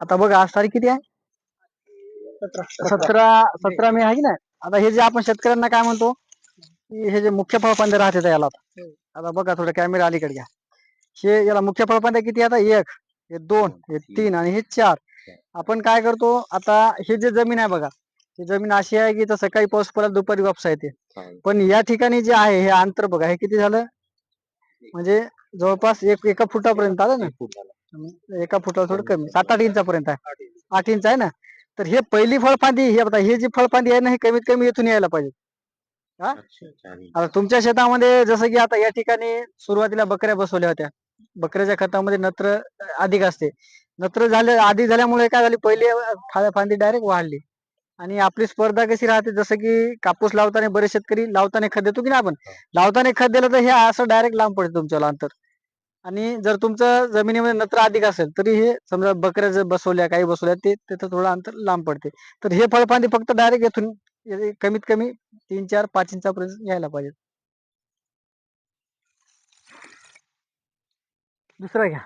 आता बघा आज तारीख किती आहे? सतरा. सतरा मे आहे की नाही? आता हे जे आपण शेतकऱ्यांना काय म्हणतो की हे जे मुख्य फळफांदे राहते याला आता. आता बघा थोडं कॅमेरा अलीकडे घ्या. हे याला मुख्य फळफांदे किती आता एक हे दोन हे तीन आणि हे चार. आपण काय करतो आता हे जे जमीन आहे बघा ही जमीन अशी आहे की सकाळी पाऊस पडला दुपारी वापसा येते. पण या ठिकाणी जे आहे हे अंतर बघा हे किती झालं? म्हणजे जवळपास एक एका फुटापर्यंत आलं ना? एका फुटाला थोडं कमी. सात आठ इंचापर्यंत आहे. आठ इंच. आहे ना? तर हे पहिली फळफांदी हे बघा हे जी फळफांदी आहे ना हे कमीत कमी इथून यायला पाहिजे. आता तुमच्या शेतामध्ये जसं की आता या ठिकाणी सुरुवातीला बकऱ्या बसवल्या होत्या. बकऱ्याच्या खतामध्ये नत्र अधिक असते. नत्र झाले अधिक झाल्यामुळे काय झाली पहिली फांदी डायरेक्ट वाढली. आणि आपली स्पर्धा कशी राहते जसं की कापूस लावताना बरेच शेतकरी लावताना खत देतो की नाही आपण? लावताना खत दिलं तर हे असं डायरेक्ट लांब पडते तुमच्याला अंतर. आणि जर तुमचं जमिनीमध्ये नत्र अधिक असेल तरी हे समजा बकऱ्या जर बसवल्या काही बसवल्या ते तिथं थोडं अंतर लांब पडते. तर हे फळफांदी फक्त डायरेक्ट येथून कमीत कमी तीन चार पाच इंचापर्यंत यायला पाहिजे दुसरा घ्या.